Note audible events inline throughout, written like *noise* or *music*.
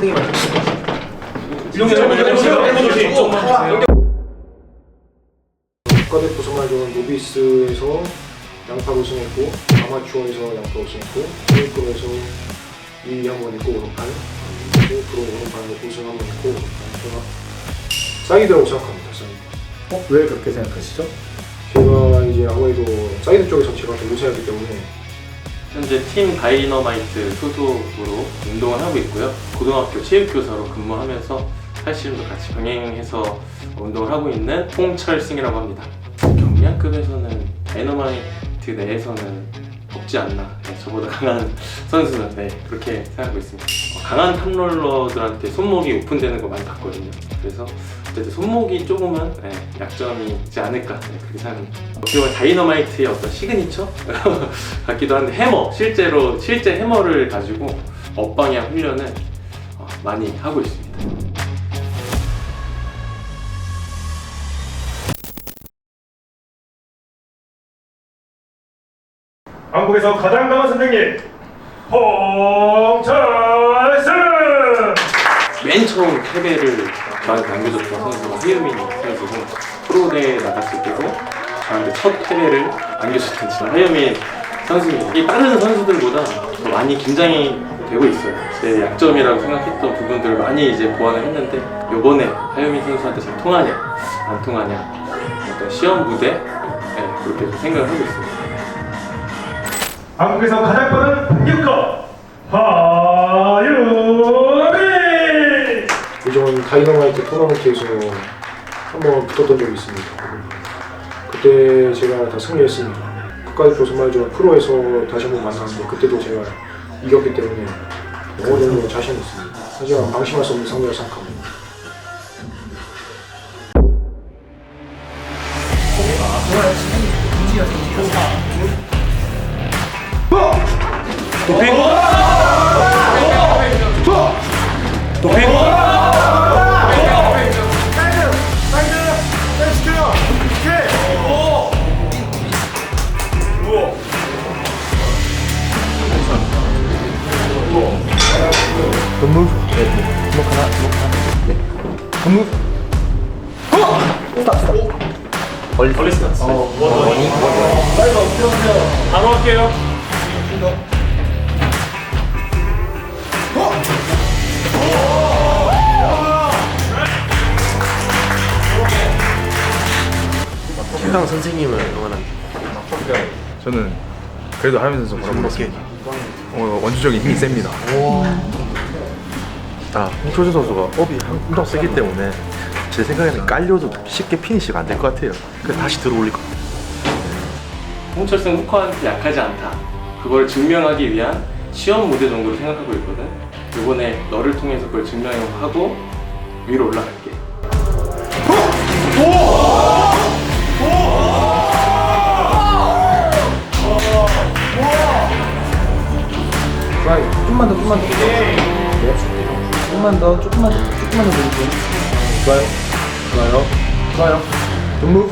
주세요. 국가대 표 선발전 노비스에서 양파 우승했고 아마추어에서 양파 우승했고 프로에서 2위 한번 있고 오른팔 그리고 프로 오른팔 우승 한번 있고 제가 사이드라고 생각합니다 사이드 어? 왜 그렇게 생각하시죠? 제가 이제 아무래도 사이드 쪽에서 제가 더 우세하기 때문에 현재 팀 다이너마이트 소속으로 운동을 하고 있고요. 고등학교 체육교사로 근무하면서 팔씨름도 같이 병행해서 운동을 하고 있는 홍철승이라고 합니다. 경량급에서는 다이너마이트 내에서는 없지 않나. 네, 저보다 강한 *laughs* 선수는 네, 그렇게 생각하고 있습니다. 어, 강한 탑롤러들한테 손목이 오픈되는 거 많이 봤거든요. 그래서 어쨌든 손목이 조금은 네, 약점이 있지 않을까 네, 그렇게 생각합니다. 어떻게 보면 다이너마이트의 어떤 시그니처 *laughs* 같기도 한데 해머 실제로 실제 해머를 가지고 엇방향 훈련을 어, 많이 하고 있습니다. 한국에서 가장 강한 선생님 홍철승. 맨 처음 패배를 저한테 남겨줬던 선수가 헤유민 선수고 프로대에 나갔을 때도 저한테 첫 패배를 안겨줬던 진짜 헤유민 선수입니다. 이 다른 선수들보다 더 많이 긴장이 되고 있어요. 제 약점이라고 생각했던 부분들을 많이 이제 보완을 했는데 요번에 하유민 선수한테 잘 통하냐 안 통하냐 어떤 시험 무대 네, 그렇게 좀 생각을 하고 있습니다. 한국에서 가장 빠른 반격가 하 예전 다이너마이트 토너먼트에서 한번 붙었던 적이 있습니다. 그때 제가 다 승리했습니다. 국가대표 선발전 프로에서 다시 한번 만났는데 그때도 제가 이겼기 때문에 어느 정도 자신 있습니다. 하지만 방심할 수 없는 상대라 생각합니다 최강 선생님을 응원합니다. 저는 그래도 하면서 좀 보람받습니다. 어, 원주적인 힘이 셉니다. 아, 홍철준 선수가 업이 한- 엄청 세기 때문에 제 생각에는 깔려도 쉽게 피니시가 안 될 것 같아요. 그래서 다시 들어올릴 것 같아요. 홍철승 후커한테 약하지 않다. 그걸 증명하기 위한 시험 무대 정도로 생각하고 있거든. 이번에 너를 통해서 그걸 증명하고 위로 올라갈게. 좋 조금만 더, 조금만 더. 네. 조금만 더, 조금만 더, 조금만 더 내주세요. 좋아요. 좋아요. 좋아요. 등무.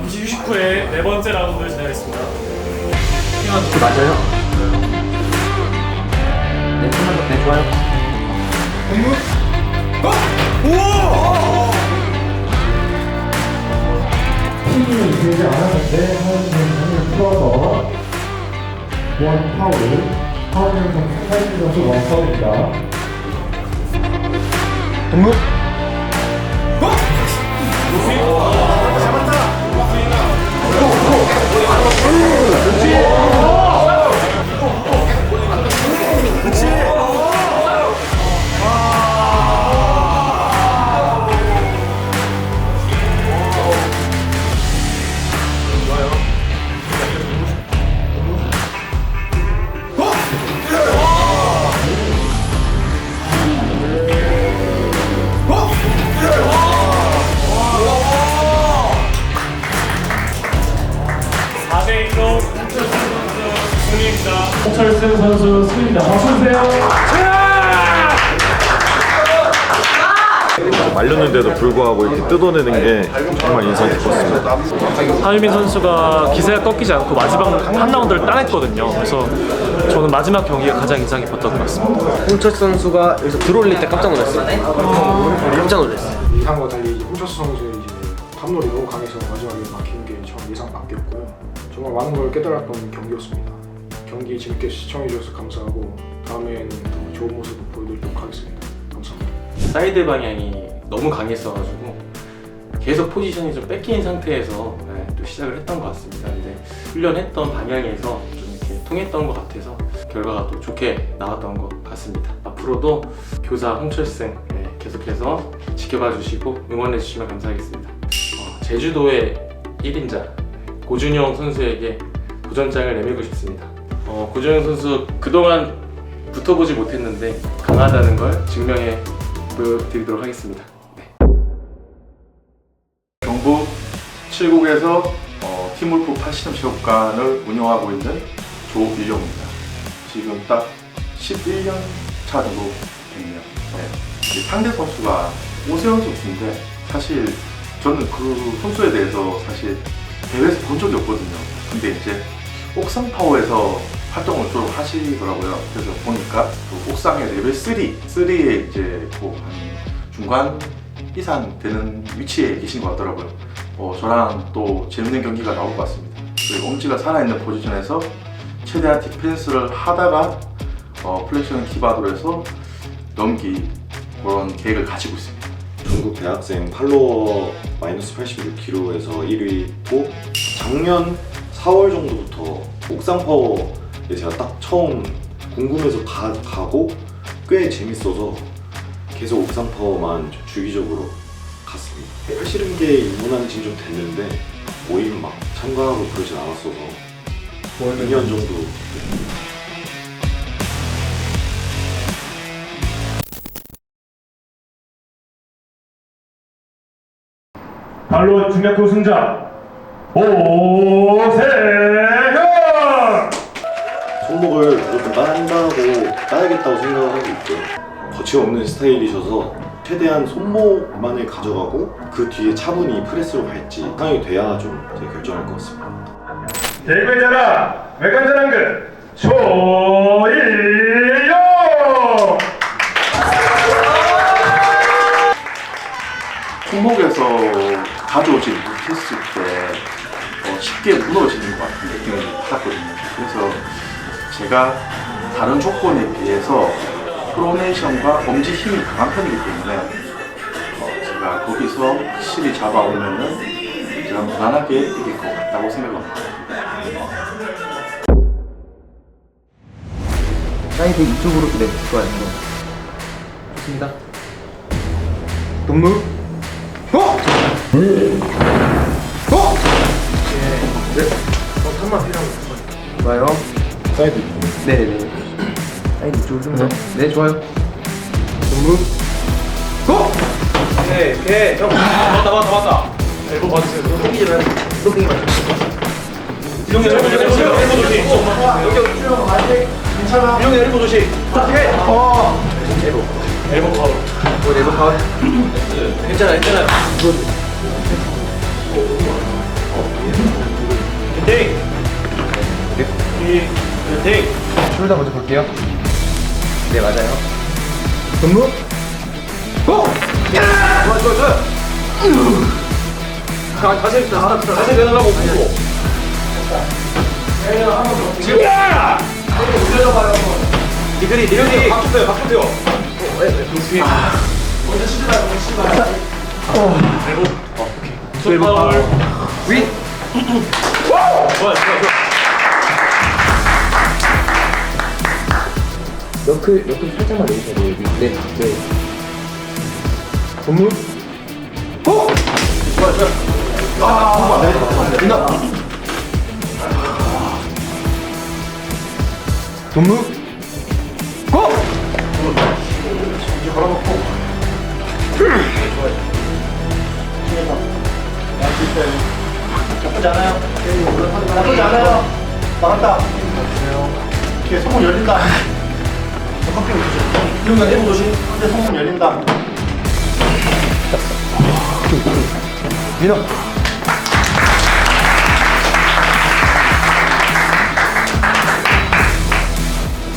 잠시 휴식 후에 네 번째 라운드를 진행하겠습니다. 맞아요. 네, 더. 네, 좋아요. 힘이 되지 않았는데 하연이 풀어서 원 파울 하연이 선수 하연이 선수 원 파울입니다 등무. 그렇지. 홍철승 선수 승리입니다. 박수 주세요. 말렸는데도 불구하고 이렇게 뜯어내는 게 정말 인상 깊었습니다. 하유민 선수가 기세가 꺾이지 않고 마지막 한 라운드를 따냈거든요. 그래서 저는 마지막 경기가 가장 인상 깊었던 것 같습니다. 홍철 선수가 여기서 들어올릴 때 깜짝 놀랐어요. 깜짝 놀랐어요. 예상과 달리 홍철수 선수의 탑롤이 너무 강해서 마지막에 막힌 게 전 예상 밖이었고요. 정말 많은 걸 깨달았던 경기였습니다. 경기 재밌게 시청해주셔서 감사하고 다음에는 더 좋은 모습 보여드리도록 하겠습니다. 감사합니다. 사이드 방향이 너무 강했어가지고 계속 포지션이 좀 뺏긴 상태에서 네, 또 시작을 했던 것 같습니다. 근데 훈련했던 방향에서 좀 이렇게 통했던 것 같아서 결과가 또 좋게 나왔던 것 같습니다. 앞으로도 교사 홍철승 네, 계속해서 지켜봐 주시고 응원해 주시면 감사하겠습니다. 어, 제주도의 1인자 고준영 선수에게 도전장을 내밀고 싶습니다. 어, 고준영 선수 그동안 붙어보지 못했는데 강하다는 걸 증명해 보여드리도록 하겠습니다. 네. 경북 7국에서 어, 팀울프 8시름 체육관을 운영하고 있는 조일용입니다. 지금 딱 11년 차 정도 됐네요. 네. 상대 선수가 오세훈 선수인데 사실 저는 그 선수에 대해서 사실 대회에서 본 적이 없거든요. 근데 이제 옥상 파워에서 활동을 주로 하시더라고요. 그래서 보니까 그 옥상의 레벨 3, 3에 이제 뭐한 중간 이상 되는 위치에 계신 것 같더라고요. 어, 저랑 또 재밌는 경기가 나올 것 같습니다. 그리고 엄지가 살아있는 포지션에서 최대한 디펜스를 하다가 어, 플렉션 기반으로 해서 넘기 그런 계획을 가지고 있습니다. 중국 대학생 팔로워 마이너스 86kg에서 1위고 작년 4월 정도부터 옥상 파워에 제가 딱 처음 궁금해서 가, 가고 꽤 재밌어서 계속 옥상 파워만 좀 주기적으로 갔습니다. 팔씨름계에 입문한 지는 좀 됐는데 모임 막 참가하고 그러진 않았어서 2년 정도 발로 중략 우승자 오세현. 손목을 무조건 따낸다고 따야겠다고 생각을 하고 있고요. 거침없는 스타일이셔서 최대한 손목만을 가져가고 그 뒤에 차분히 프레스로 갈지 상황이 돼야 좀 결정할 것 같습니다. 대구의 자랑 외관자랑근 조일용. 품목에서 가져오지 못했을 때 어, 쉽게 무너지는 것 같은 느낌을 받았거든요. 그래서 제가 다른 조건에 비해서 프로네이션과 엄지 힘이 강한 편이기 때문에 어, 제가 거기서 확실히 잡아오면은 제가 무난하게 이길 것 같다고 생각합니다. 사이드 이쪽으로 네 좋아요 좋습니다 동무 좋아요. 사이드 네네네. 사이드 이쪽으로 좀 더. 네, 좋아요. 동무 고! 오케이, 오케이. 형. 맞다, 맞다, 맞다. 엘보 봐주세요. 땡기지 마요. 또 땡기지 마요. 이동이 엘보 조심. 엘보 조심. 여기 출연 아직 괜찮아. 이동이 엘보 조심. 오케이. 어. 엘보. 엘보 파울. 뭐 엘보 파울? 괜찮아, 괜찮아. 땡. 땡. 숄더 먼저 볼게요. 네, 맞아요. 동무 고! 야! 좋아, 좋아, 좋아. 자, 자세, 자세, 내달라고 보고. 지금 야! 올려줘봐요. 니들이, 니들이. 왜, 왜, 동수이. 먼저 치지 말고, 먼저 치지 말고. 어. 엘보. 어, 오케이. 파울. 윗. 좋아, 좋아, 좋아. 너클, 너클 살짝만 돼요, 여기. 네, 네. 본무? 고! 좋아, 좋아. 아, 네. 된다. 본무? 고! 이제 걸어놓고. 나쁘지 않아요. 나쁘지 않아요. 나갔다. 오케이, 성문 열린다. 커피 조심. 이러면 내부 조심. 근데 성문 열린다. 민호.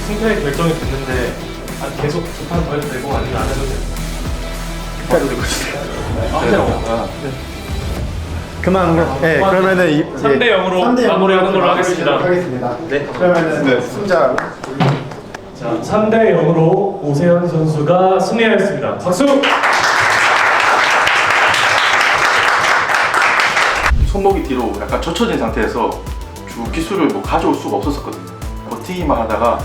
승패 결정이 됐는데 아, 계속 두판 더 해도 되고 아니면 안 해도 되고 그만, 예, 그러면은 이, 3대 0으로 마무리하는 걸로 하겠습니다. 하겠습니다. 네. 그러면은 승자 자, 3대 0으로 오세현 선수가 승리하였습니다. 박수! 손목이 뒤로 약간 젖혀진 상태에서 주 기술을 뭐 가져올 수가 없었거든요. 버티기만 하다가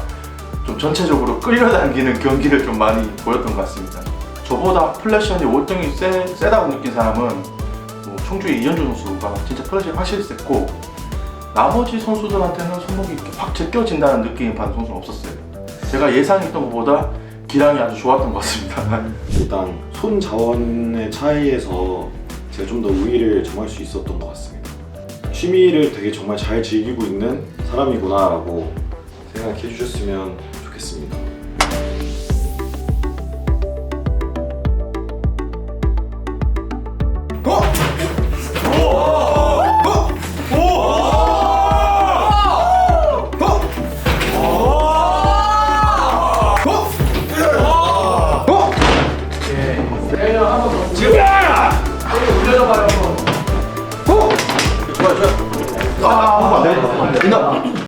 좀 전체적으로 끌려당기는 경기를 좀 많이 보였던 것 같습니다. 저보다 플래션이 월등히 세, 세다고 느낀 사람은 뭐 청주의 이현주 선수가 진짜 플래션이 확실히 셌고 나머지 선수들한테는 손목이 확 제껴진다는 느낌이 받은 선수는 없었어요. 제가 예상했던 것보다 기량이 아주 좋았던 것 같습니다. 일단 손 자원의 차이에서 제가 좀 더 우위를 점할 수 있었던 것 같습니다. 취미를 되게 정말 잘 즐기고 있는 사람이구나라고 생각해 주셨으면 좋겠습니다.